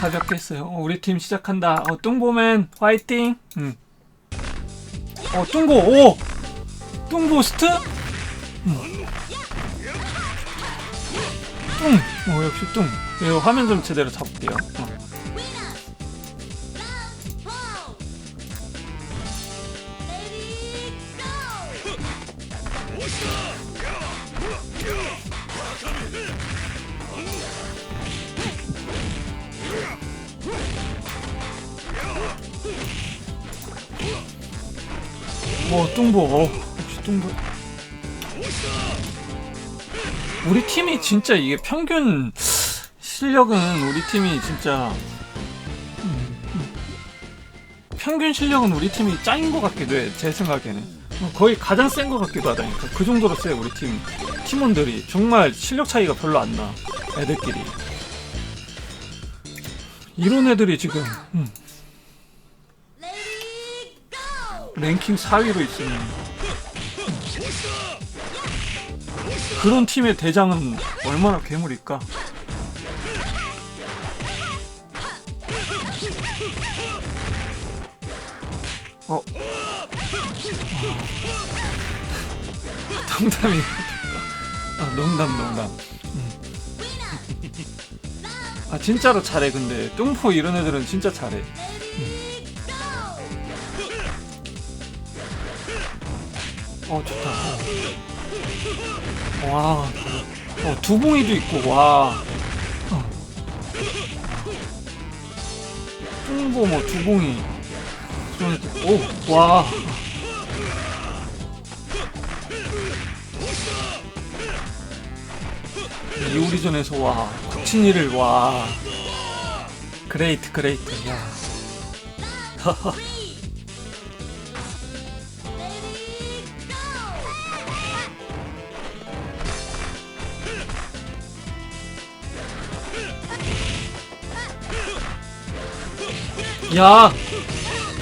가볍게 했어요. 어, 우리 팀 시작한다. 어, 뚱보맨 화이팅. 응. 어, 뚱보 오. 뚱보스트? 응. 뚱. 어, 역시 뚱. 이거 화면 좀 제대로 잡을게요. 어. 어, 진짜 이게 평균 실력은 우리 팀이 진짜. 평균 실력은 우리 팀이 짱인 것 같기도 해. 제 생각에는 어, 거의 가장 센 것 같기도 하다니까. 그 정도로 세 우리 팀 팀원들이 정말 실력 차이가 별로 안 나. 애들끼리 이런 애들이 지금 음, 랭킹 4위로 있으니 그런 팀의 대장은 얼마나 괴물일까? 어? 농담이 아 농담 농담 음. 아 진짜로 잘해 근데 뚱포 이런 애들은 진짜 잘해 어 좋다. 어. 와, 어 두봉이도 있고 와. 어. 뚱보 뭐 두봉이. 오, 와. 이오리전에서 와, 국친이를 와. 그레이트 그레이트 야. 야,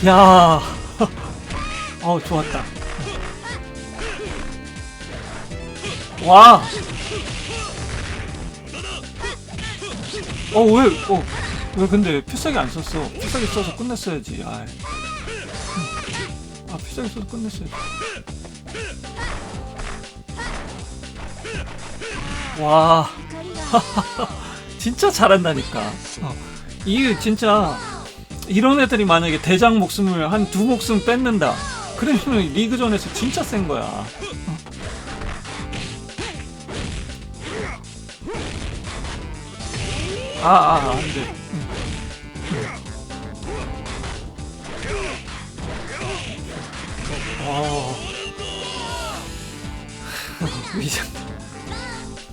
야, 어 좋았다. 와, 어 왜, 어, 왜 근데 필살기 안 썼어? 필살기 써서 끝냈어야지. 아, 아 필살기 써서 끝냈어야지. 와, 진짜 잘한다니까. 어. 이게 진짜 이런 애들이 만약에 대장 목숨을 한 두 목숨 뺏는다. 그러면 리그전에서 진짜 센 거야. 어. 아, 아, 아, 안 돼. 어. 미쳤.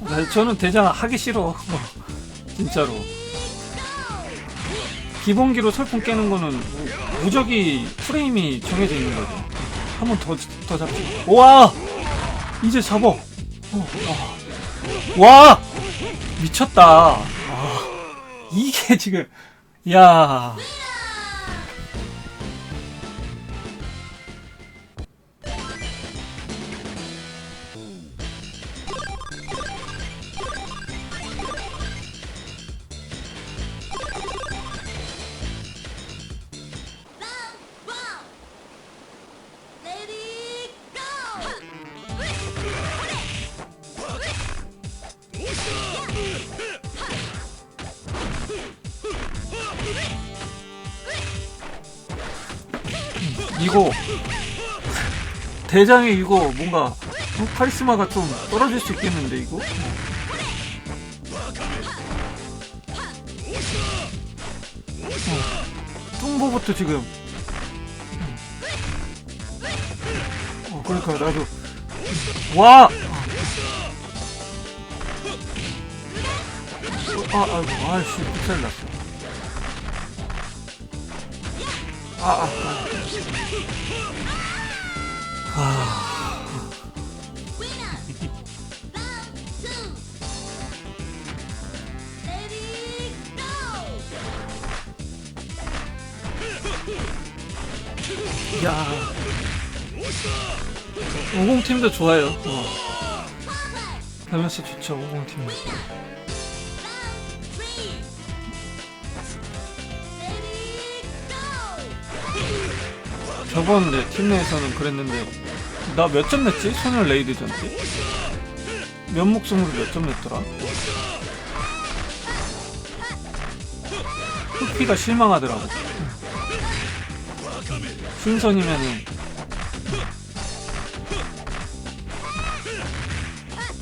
나- 저는 대장 하기 싫어. 어, 진짜로. 기본기로 설풍 깨는 거는 무- 무적이 프레임이 정해져 있는 거죠. 한 번 더 더 잡지. 와 이제 잡어. 어, 와. 와 미쳤다. 아, 이게 지금 야. 이거 대장에 이거 뭔가 어, 카리스마가 좀 떨어질 수 있겠는데 이거? 어, 뚱보부터 지금 어 그러니까 나도 와! 어, 아, 아이고, 아이씨, 픽살 났어. 아, 아, 야. 오공팀도 좋아요. 어. 다면서 좋죠, 오공팀. 저번 내, 팀 내에서는 그랬는데 나 몇 점 냈지? 소년 레이드전 때? 몇 목숨으로 몇 점 냈더라? 후피가 실망하더라고 순선이면은.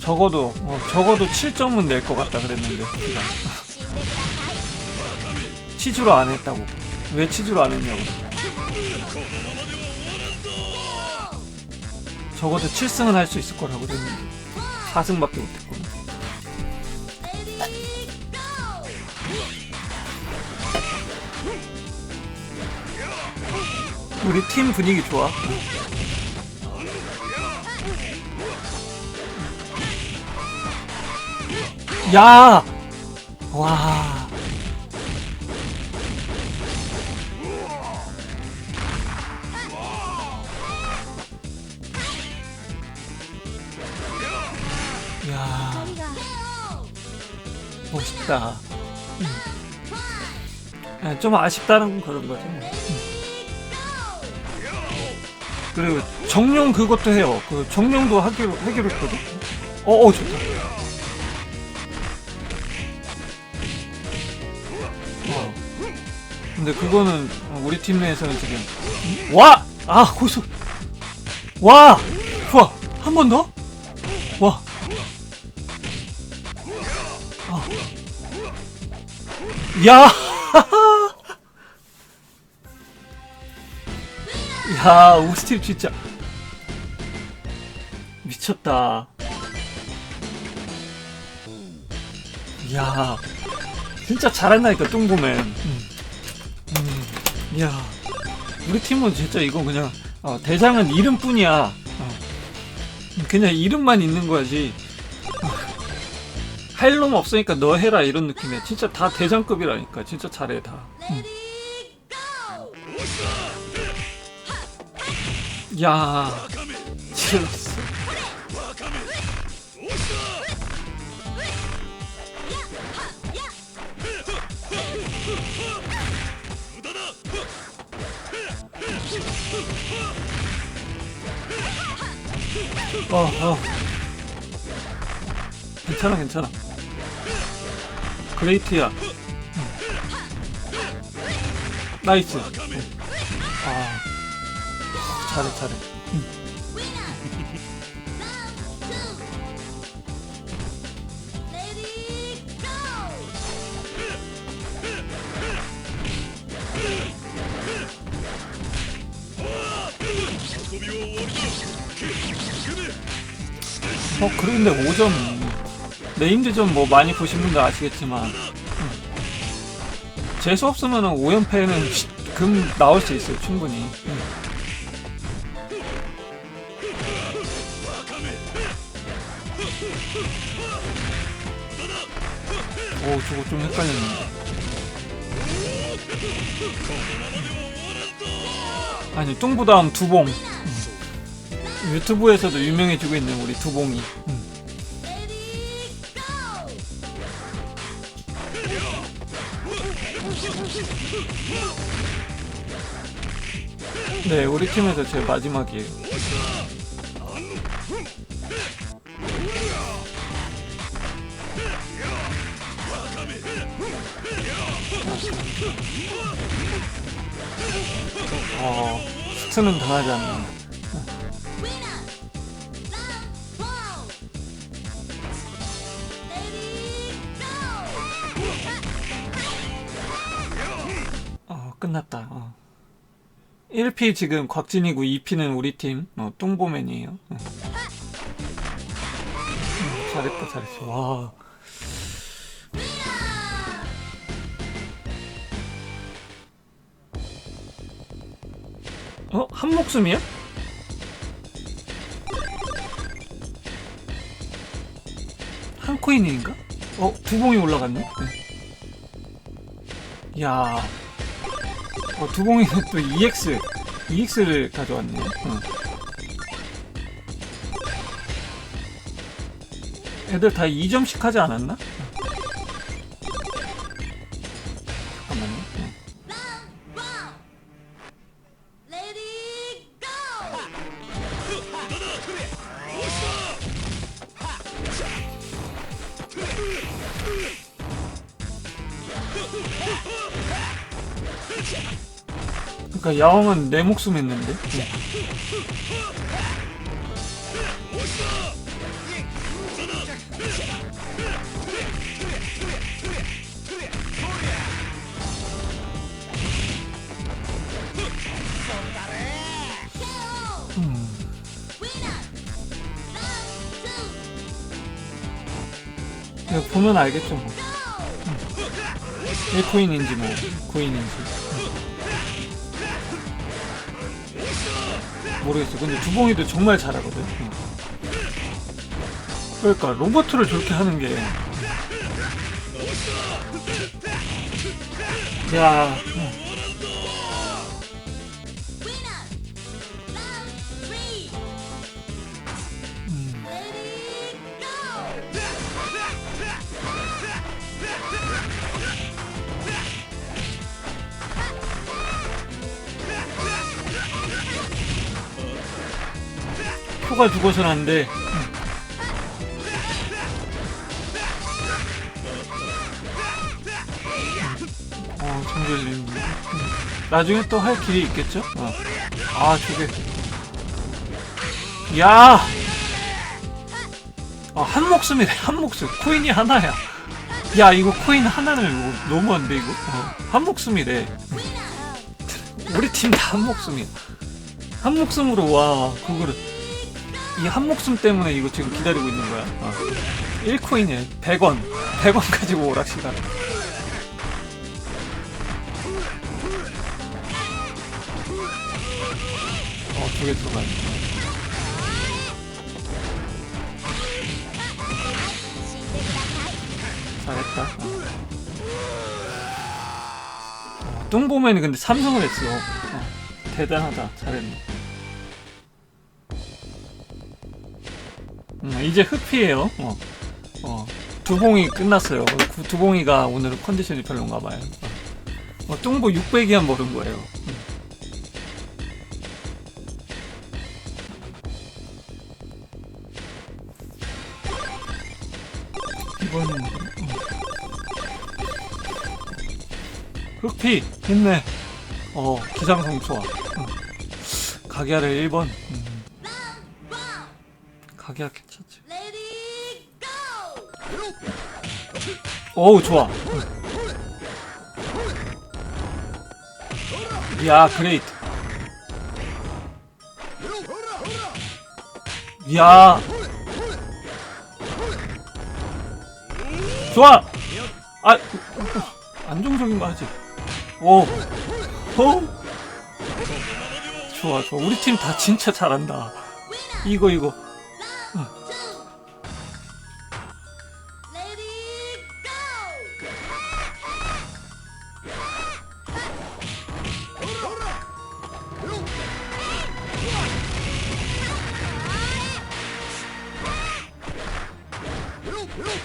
적어도 어, 적어도 7점은 낼 것 같다 그랬는데 흑피가. 치주로 안 했다고. 왜 치주로 안 했냐고. 적어도 7승은 할 수 있을 거라고 그랬는데 4승밖에 못했고 우리 팀 분위기 좋아 야! 와. 야, 멋있다. 음. 아, 좀 아쉽다는 그런 거죠. 그리고 정령 그것도 해요. 그 정령도 하기로 하기로 했거든. 어, 어 좋다. 어. 근데 그거는 우리 팀 내에서는 지금 와! 아, 거기서 와! 좋아. 한 번 더? 와. 아. 야! 야, 우스팀 진짜 미쳤다. 야, 진짜 잘한다니까 뚱보맨. 음. 음. 야, 우리 팀은 진짜 이거 그냥 어, 대장은 이름뿐이야. 어. 그냥 이름만 있는 거지. 할놈 없으니까 너 해라 이런 느낌이야. 진짜 다 대장급이라니까. 진짜 잘해 다. 음. 야. 어, 어. 괜찮아, 괜찮아. 그레이트야. 응. 나이스. Lady, go! 어, 그런데 5점. 네임드전 뭐 많이 보신 분들 아시겠지만, 응. 재수 없으면 5연패는 금 나올 수 있어요, 충분히. 오, 저거 좀 헷갈렸는데. 아니, 뚱보다음 두봉. 응. 유튜브에서도 유명해지고 있는 우리 두봉이. go! 네, 우리 팀에서 제 마지막이에요. 스트는 당하지 않는. 어, 끝났다. 어. 1피 지금 곽진이고 2피는 우리 팀 어, 뚱보맨이에요. 어. 음, 잘했다, 잘했어. 와. 어? 한 목숨이야? 한 코인인가? 어? 두 봉이 올라갔네? 네. 야 어, 두 봉이는 또 EX, EX를 가져왔네. 응. 애들 다 2점씩 하지 않았나? 그러니까 야옹은 내 목숨 했는데. 음. 보면 알겠죠 뭐. Go. 1코인인지 뭐 9인인지 모르겠어 근데 두봉이도 정말 잘하거든 응. 그러니까 로버트를 저렇게 하는 게 야, 표가 죽어서는 안 돼. 어, 정글님. 나중에 또 할 길이 있겠죠? 어. 아, 저게. 야! 아, 한 목숨이래, 한 목숨. 코인이 하나야. 야, 이거 코인 하나는 이거 너무한데, 이거? 어, 한 목숨이래. 우리 팀 다 한 목숨이야. 한 목숨으로, 와, 그거를. 이 한 목숨 때문에 이거 지금 기다리고 있는 거야. 어. 1코인에 100원. 100원 가지고 오락시다. 어, 두 개 들어가네. 잘했다. 어. 어, 뚱보맨이 근데 삼성을 했어. 어, 대단하다. 잘했네. 이제 흑피예요. 어. 어. 두봉이 끝났어요. 구- 두봉이가 오늘은 컨디션이 별론가 봐요. 어. 어, 뚱보 600이한 모른 거예요. 음. 음. 흑피 힘내. 어 기상성 좋아. 음. 가게아를 1번. 음. 가게아 괜 어우 좋아. 야 그레이트. 야. 좋아. 아 안정적인 거 하지. 오. 어. 좋아 좋아. 우리 팀 다 진짜 잘한다. 이거 이거.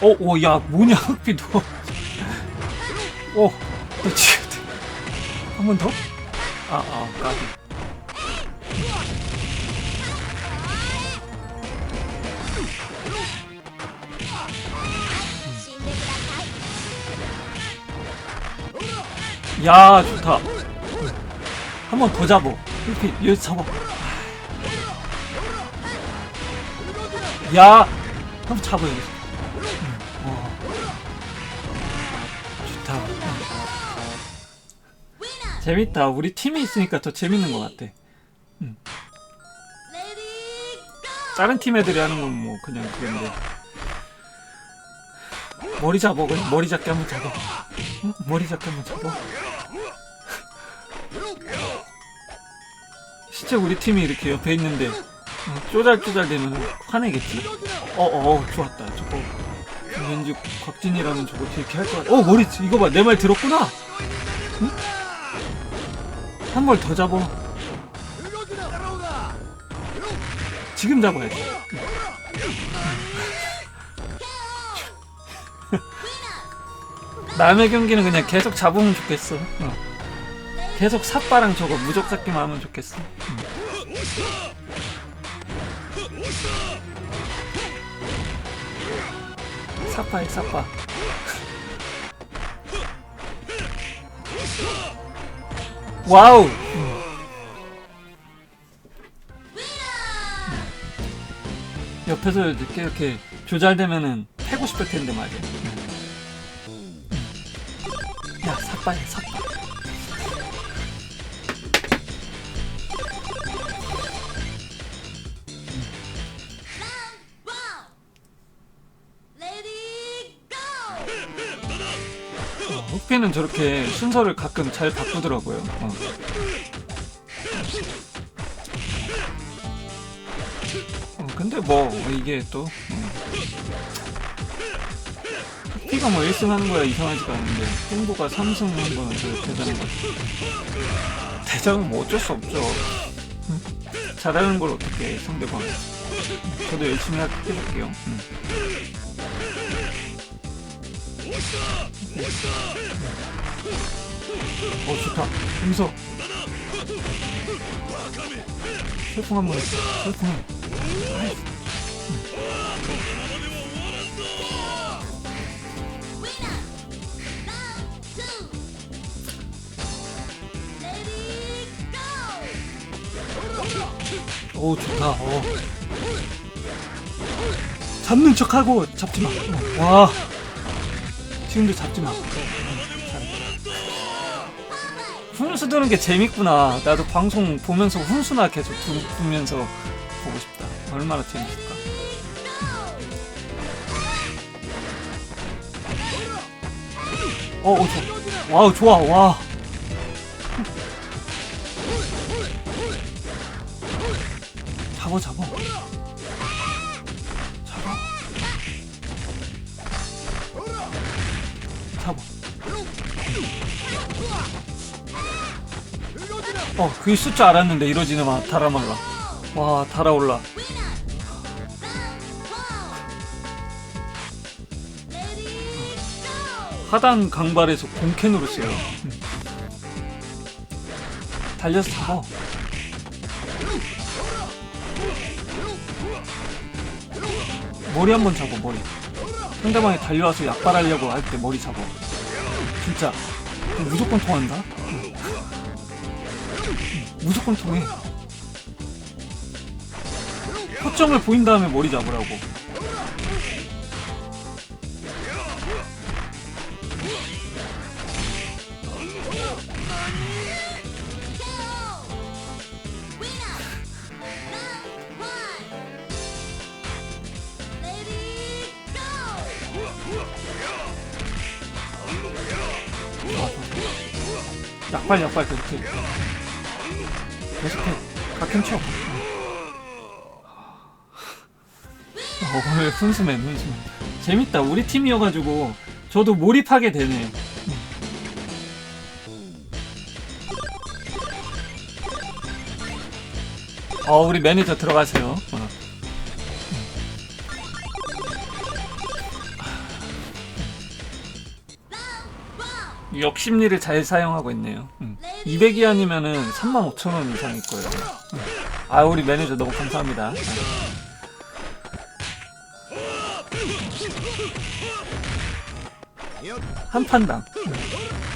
어, 오, 야, 뭐냐, 흑비 너. 오, 너 지금. 한번 더? 아, 아, 까비. 야, 좋다. 한 번 더 잡어. 흑비, 여기 잡아. 야! 한번 잡아, 여기서. 재밌다. 우리 팀이 있으니까 더 재밌는 것 같아. Go. 다른 팀 애들이 하는 건 뭐 그냥 그런데. 머리 잡어. 머리 잡게 한번 잡아. 응? 머리 잡게 한번 잡아. 실제 우리 팀이 이렇게 옆에 있는데 어, 쪼잘쪼잘 되면 화내겠지. 어, 어, 어, 좋았다. 저거 왠지 곽진이라면 저거 이렇게 할 것 같아. 어, 머리 이거 봐, 내 말 들었구나. 응? 한 번 더 잡아. 지금 잡아야지. 남의 경기는 그냥 계속 잡으면 좋겠어. 어. 계속 삿바랑 저거 무적 잡기만 하면 좋겠어. 음. 삿바에 삿바. 와우. 옆에서 이렇게 이렇게 조잘되면은 패고 싶을 텐데 말이야. 야 삭발해 삭발 어, 흑비는 저렇게 순서를 가끔 잘 바꾸더라고요 어. 어, 근데 뭐 이게 또 어. 흑비가 뭐 1승 하는 거야 이상하지가 않은데 띵보가 3승 한 거는 저 대단한 거지 대장은 뭐 어쩔 수 없죠 응? 잘하는 걸 어떻게 해, 상대방 저도 열심히 하- 해볼게요 응. 어 좋다. 음소 철풍 한번 go. 오 좋다. 어. 잡는 척하고 잡지마. 어, 와 지금도 잡지 마. 훈수 두는 게 재밌구나. 나도 방송 보면서 훈수나 계속 두, 두면서 보고 싶다. 얼마나 재밌을까? 어, 어 좋아. 와우 좋아. 와 그게 쓸줄 알았는데 이러지는 마 달아말라 와 달아올라. 하단 강발에서 공캔으로 써요 음. 달려서 잡아 머리 한번 잡아 머리 상대방이 달려와서 약발하려고 할 때 머리 잡아 진짜 무조건 통한다 응. 무조건 통해. 허점을 보인 다음에 머리 잡으라고. go. 약발 약발 계속해 각행 쳐. 어, 오늘 훈수맨 훈수맨. 재밌다. 우리 팀이어가지고 저도 몰입하게 되네. 어 우리 매니저 들어가세요 역심리를 잘 사용하고 있네요. 음. 200이안이면은 35,000원 이상일 거예요. 음. 아, 우리 매니저 너무 감사합니다. 한 판당. 음.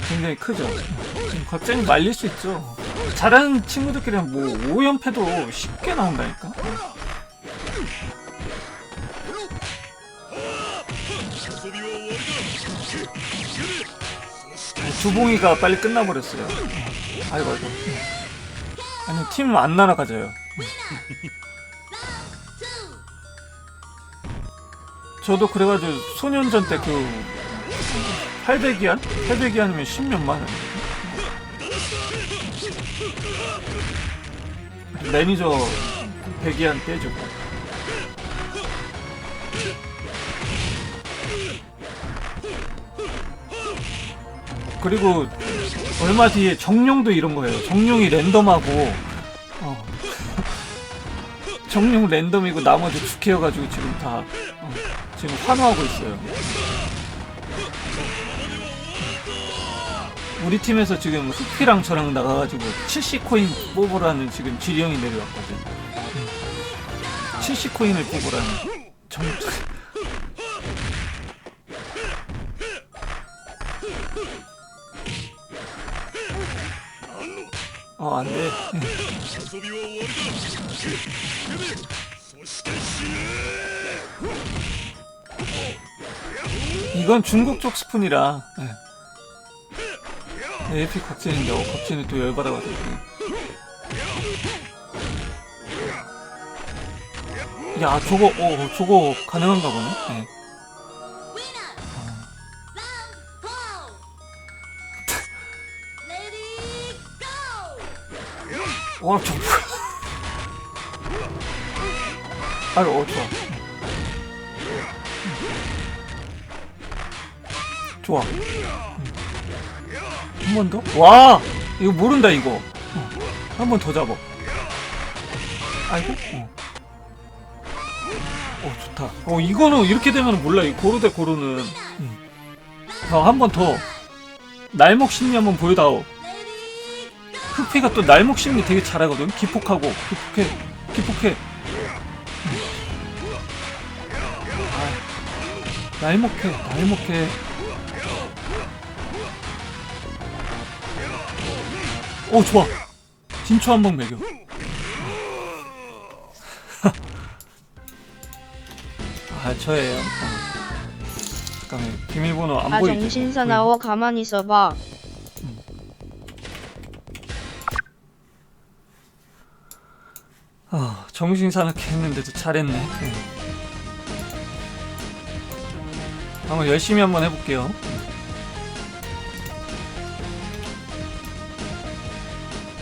굉장히 크죠. 음, 갑자기 말릴 수 있죠. 잘하는 친구들끼리는 뭐 5연패도 쉽게 나온다니까. 주봉이가 빨리 끝나버렸어요. 아이고 아이고. 아니 팀 안 날아가져요. 저도 그래가지고 소년전 때 그 800이안? 800이안이면 10몇만 원. 매니저 100이안 떼주고. 그리고 얼마 뒤에 정룡도 이런 거예요. 정룡이 랜덤하고 어. 정룡 랜덤이고 나머지 축해여가지고 지금 다 어, 지금 환호하고 있어요. 우리 팀에서 지금 흑피랑 저랑 나가가지고 70코인 뽑으라는 지금 지령이 내려왔거든. 70코인을 뽑으라는. 정... 어, 안 돼. 이건 중국 쪽 스푼이라. 네. 네 에피 겁진인데, 어, 겁진이 또 열받아가지고. 야, 저거, 어, 저거 가능한가 보네. 네. 와, 저 뭐야. 아유, 어, 좋아. 좋아. 한 번 더? 와! 이거 모른다, 이거. 한번 더 잡아. 아이고, 어. 어, 좋다. 어, 이거는 이렇게 되면 몰라. 이 고루 대 고루는. 음. 어, 한번 더. 날먹 심리 한번 보여다오. 흑피가 또 날목 심리 되게 잘하거든. 기폭하고 기폭해, 기폭해. 아, 날목해, 날목해. 오 좋아. 진초 한 번 매겨. 아 저예요. 어. 잠깐만 비밀번호 안 아 보이죠? 정신사나워 가만히 있어봐. 정신 사납게 했는데도 잘했네. 응. 한번 열심히 한번 해볼게요.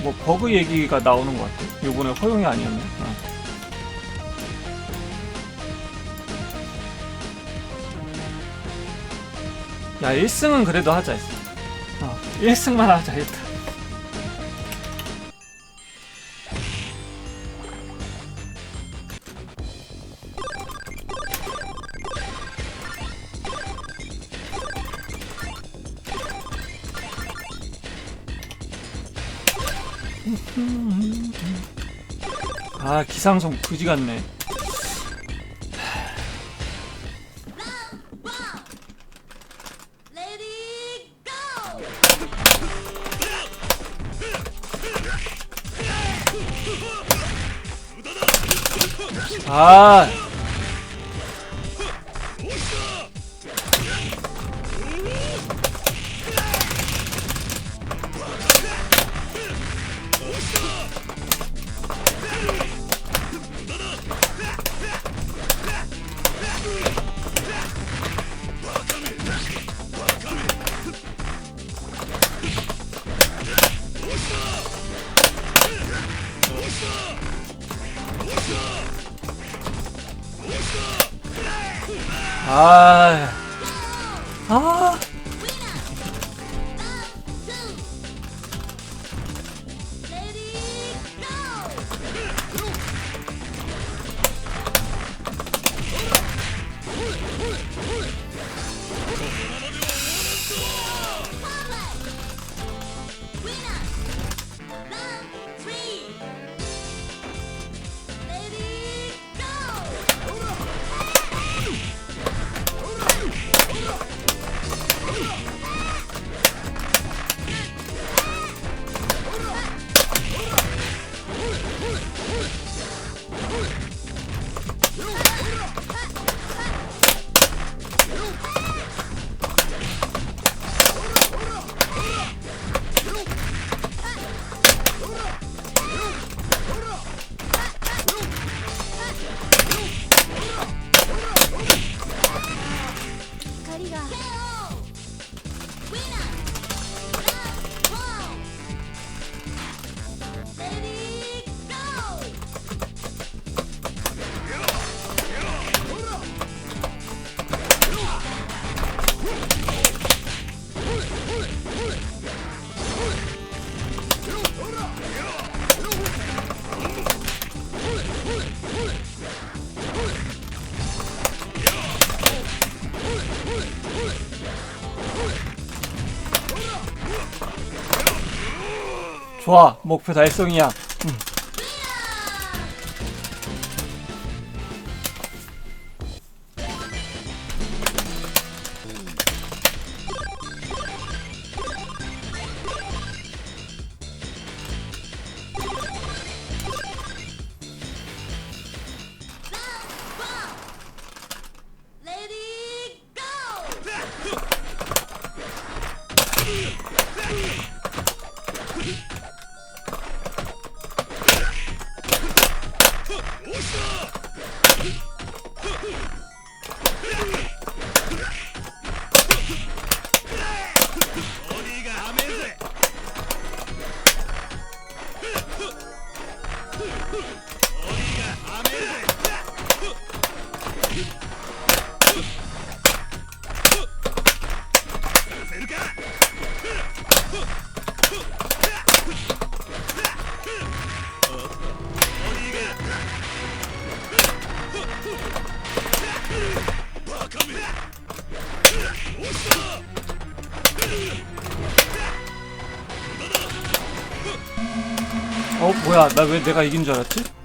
뭐 버그 얘기가 나오는 것 같아. 요번에 허용이 아니었네. 어. 야, 1승은 그래도 하자. 어, 1승만 하자, 일단. 아 기상성 그지 같네. 아 아, 좋아 목표 달성이야. 음. 어 뭐야 나왜 내가 이긴 줄 알았지?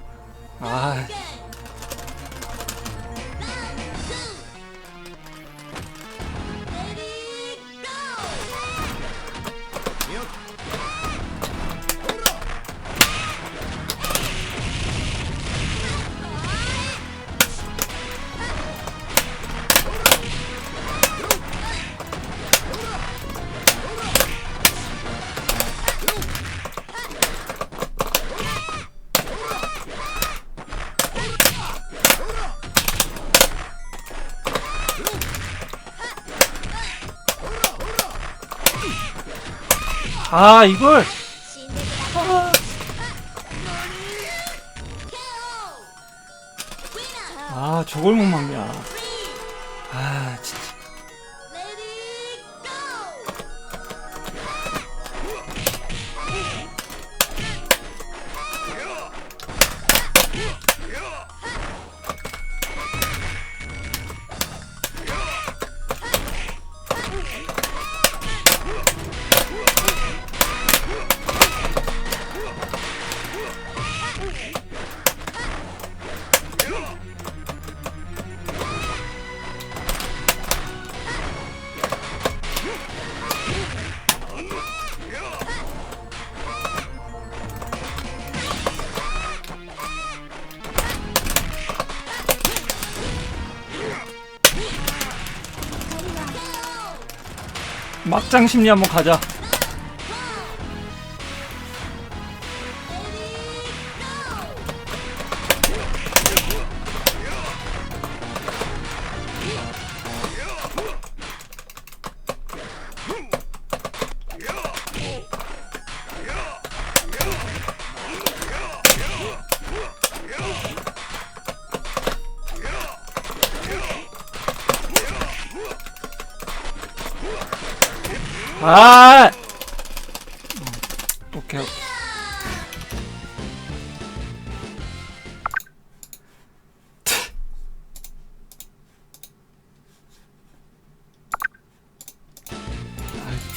아 이걸 아. 아 저걸 못 막냐 아 막장 심리 한번 가자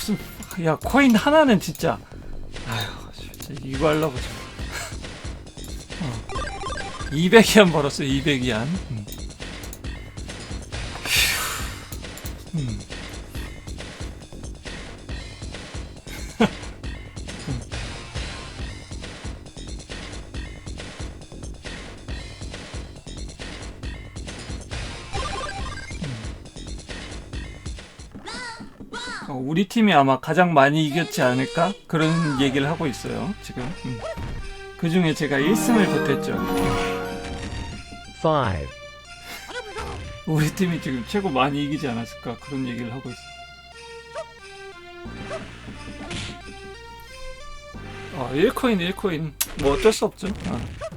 무슨 야 코인 하나는 진짜 아휴 진짜 이거 하려고 좀. 어. 200위안 벌었어 200위안 음. 휴. 음. 팀이 아마 가장 많이 이겼지 않을까? 그런 얘기를 하고 있어요, 지금. 음. 그 중에 제가 1승을 보탰죠. five, 우리 팀이 지금 최고 많이 이기지 않았을까? 그런 얘기를 하고 있어. 아, 1코인, 1코인. 뭐 어쩔 수 없죠. 아.